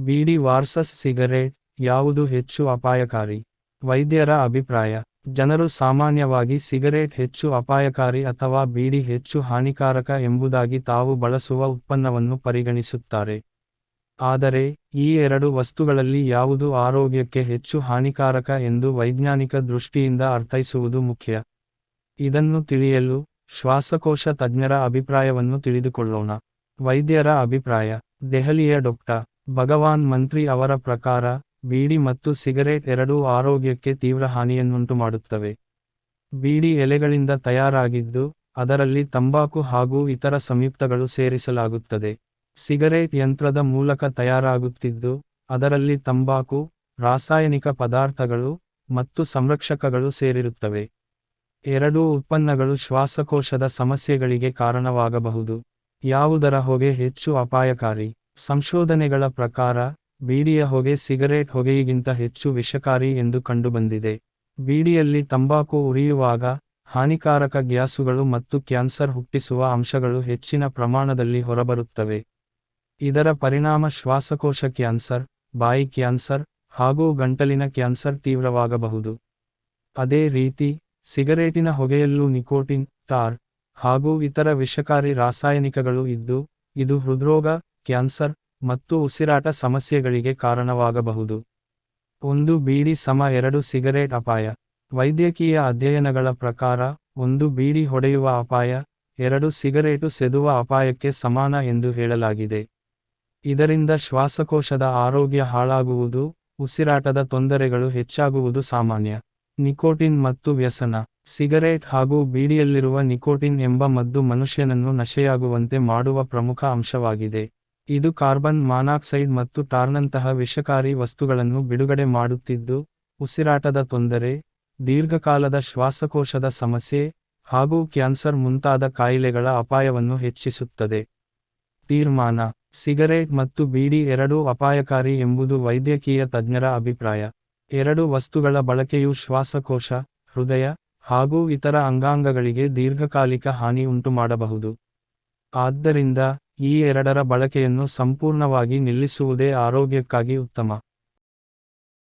ಬೀಡಿ ವಾರ್ಸಸ್ cigarette ಯಾವುದು ಹೆಚ್ಚು ಅಪಾಯಕಾರಿ? ವೈದ್ಯರ ಅಭಿಪ್ರಾಯ, ಜನರು ಸಾಮಾನ್ಯವಾಗಿ ಸಿಗರೇಟ್ ಹೆಚ್ಚು ಅಪಾಯಕಾರಿ ಅಥವಾ ಬೀಡಿ ಹೆಚ್ಚು ಹಾನಿಕಾರಕ ಎಂಬುದಾಗಿ ತಾವು ಬಳಸುವ ಉತ್ಪನ್ನವನ್ನು ಪರಿಗಣಿಸುತ್ತಾರೆ. ಆದರೆ, ಈ ಎರಡು ವಸ್ತುಗಳಲ್ಲಿ ಯಾವುದು ಆರೋಗ್ಯಕ್ಕೆ ಹೆಚ್ಚು ಹಾನಿಕಾರಕ ಎಂದು ವೈಜ್ಞಾನಿಕ ದೃಷ್ಟಿಯಿಂದ ಅರ್ಥೈಸುವುದು ಮುಖ್ಯ. ಇದನ್ನು ತಿಳಿಯಲು ಶ್ವಾಸಕೋಶ ತಜ್ಞರ ಅಭಿಪ್ರಾಯವನ್ನು ತಿಳಿದುಕೊಳ್ಳೋಣ. ವೈದ್ಯರ ಅಭಿಪ್ರಾಯ, ದೆಹಲಿಯ ಡೊಕ್ಟರ್ ಭಗವಾನ್ ಮಂತ್ರಿ ಅವರ ಪ್ರಕಾರ, ಬೀಡಿ ಮತ್ತು ಸಿಗರೇಟ್ ಎರಡೂ ಆರೋಗ್ಯಕ್ಕೆ ತೀವ್ರ ಹಾನಿಯನ್ನುಂಟು ಮಾಡುತ್ತವೆ ಬೀಡಿ ಎಲೆಗಳಿಂದ ತಯಾರಾಗಿದ್ದು, ಅದರಲ್ಲಿ ತಂಬಾಕು ಹಾಗೂ ಇತರ ಸಂಯುಕ್ತಗಳು ಸೇರಿಸಲಾಗುತ್ತದೆ. ಸಿಗರೇಟ್ ಯಂತ್ರದ ಮೂಲಕ ತಯಾರಾಗುತ್ತಿದ್ದು, ಅದರಲ್ಲಿ ತಂಬಾಕು, ರಾಸಾಯನಿಕ ಪದಾರ್ಥಗಳು ಮತ್ತು ಸಂರಕ್ಷಕಗಳು ಸೇರಿರುತ್ತವೆ. ಎರಡೂ ಉತ್ಪನ್ನಗಳು ಶ್ವಾಸಕೋಶದ ಸಮಸ್ಯೆಗಳಿಗೆ ಕಾರಣವಾಗಬಹುದು. ಯಾವುದರ ಹೊಗೆ ಹೆಚ್ಚು ಅಪಾಯಕಾರಿ. ಸಂಶೋಧನೆಗಳ ಪ್ರಕಾರ, ಬೀಡಿಯ ಹೊಗೆ ಸಿಗರೇಟ್ ಹೊಗೆಯಿಗಿಂತ ಹೆಚ್ಚು ವಿಷಕಾರಿ ಎಂದು ಕಂಡುಬಂದಿದೆ. ಬೀಡಿಯಲ್ಲಿ ತಂಬಾಕು ಉರಿಯುವಾಗ, ಹಾನಿಕಾರಕ ಗ್ಯಾಸುಗಳು ಮತ್ತು ಕ್ಯಾನ್ಸರ್ ಹುಟ್ಟಿಸುವ ಅಂಶಗಳು ಹೆಚ್ಚಿನ ಪ್ರಮಾಣದಲ್ಲಿ ಹೊರಬರುತ್ತವೆ. ಇದರ ಪರಿಣಾಮ ಶ್ವಾಸಕೋಶ ಕ್ಯಾನ್ಸರ್, ಬಾಯಿ ಕ್ಯಾನ್ಸರ್ ಹಾಗೂ ಗಂಟಲಿನ ಕ್ಯಾನ್ಸರ್ ತೀವ್ರವಾಗಬಹುದು. ಅದೇ ರೀತಿ, ಸಿಗರೇಟಿನ ಹೊಗೆಯಲ್ಲೂ ನಿಕೋಟಿನ್, ಟಾರ್ ಹಾಗೂ ಇತರ ವಿಷಕಾರಿ ರಾಸಾಯನಿಕಗಳು ಇದ್ದು, ಇದು ಹೃದ್ರೋಗ ಕ್ಯಾನ್ಸರ್ ಮತ್ತು ಉಸಿರಾಟ ಸಮಸ್ಯೆಗಳಿಗೆ ಕಾರಣವಾಗಬಹುದು. ಒಂದು ಬೀಡಿ ಸಮ ಎರಡು ಸಿಗರೇಟ್ ಅಪಾಯ. ವೈದ್ಯಕೀಯ ಅಧ್ಯಯನಗಳ ಪ್ರಕಾರ, ಒಂದು ಬೀಡಿ ಹೊಡೆಯುವ ಅಪಾಯ, ಎರಡು ಸಿಗರೇಟು ಸೆದುವ ಅಪಾಯಕ್ಕೆ ಸಮಾನ ಎಂದು ಹೇಳಲಾಗಿದೆ. ಇದರಿಂದ ಶ್ವಾಸಕೋಶದ ಆರೋಗ್ಯ ಹಾಳಾಗುವುದು, ಉಸಿರಾಟದ ತೊಂದರೆಗಳು ಹೆಚ್ಚಾಗುವುದು ಸಾಮಾನ್ಯ. ನಿಕೋಟಿನ್ ಮತ್ತು ವ್ಯಸನ. ಸಿಗರೇಟ್ ಹಾಗೂ ಬೀಡಿಯಲ್ಲಿರುವ ನಿಕೋಟಿನ್ ಎಂಬ ಮದ್ದು ಮನುಷ್ಯನನ್ನು ನಶೆಯಾಗುವಂತೆ ಮಾಡುವ ಪ್ರಮುಖ ಅಂಶವಾಗಿದೆ. ಇದು ಕಾರ್ಬನ್ ಮಾನಾಕ್ಸೈಡ್ ಮತ್ತು ಟಾರ್ನಂತಹ ವಿಷಕಾರಿ ವಸ್ತುಗಳನ್ನು ಬಿಡುಗಡೆ ಮಾಡುತ್ತಿದ್ದು, ಉಸಿರಾಟದ ತೊಂದರೆ, ದೀರ್ಘಕಾಲದ ಶ್ವಾಸಕೋಶದ ಸಮಸ್ಯೆ ಹಾಗೂ ಕ್ಯಾನ್ಸರ್ ಮುಂತಾದ ಕಾಯಿಲೆಗಳ ಅಪಾಯವನ್ನು ಹೆಚ್ಚಿಸುತ್ತದೆ. ತೀರ್ಮಾನ, ಸಿಗರೇಟ್ ಮತ್ತು ಬೀಡಿ ಎರಡೂ ಅಪಾಯಕಾರಿ ಎಂಬುದು ವೈದ್ಯಕೀಯ ತಜ್ಞರ ಅಭಿಪ್ರಾಯ. ಎರಡು ವಸ್ತುಗಳ ಬಳಕೆಯು ಶ್ವಾಸಕೋಶ, ಹೃದಯ ಹಾಗೂ ಇತರ ಅಂಗಾಂಗಗಳಿಗೆ ದೀರ್ಘಕಾಲಿಕ ಹಾನಿ ಉಂಟುಮಾಡಬಹುದು ಆದ್ದರಿಂದ ಈ ಎರಡರ ಬಳಕೆಯನ್ನು ಸಂಪೂರ್ಣವಾಗಿ ನಿಲ್ಲಿಸುವುದೇ ಆರೋಗ್ಯಕ್ಕಾಗಿ ಉತ್ತಮ.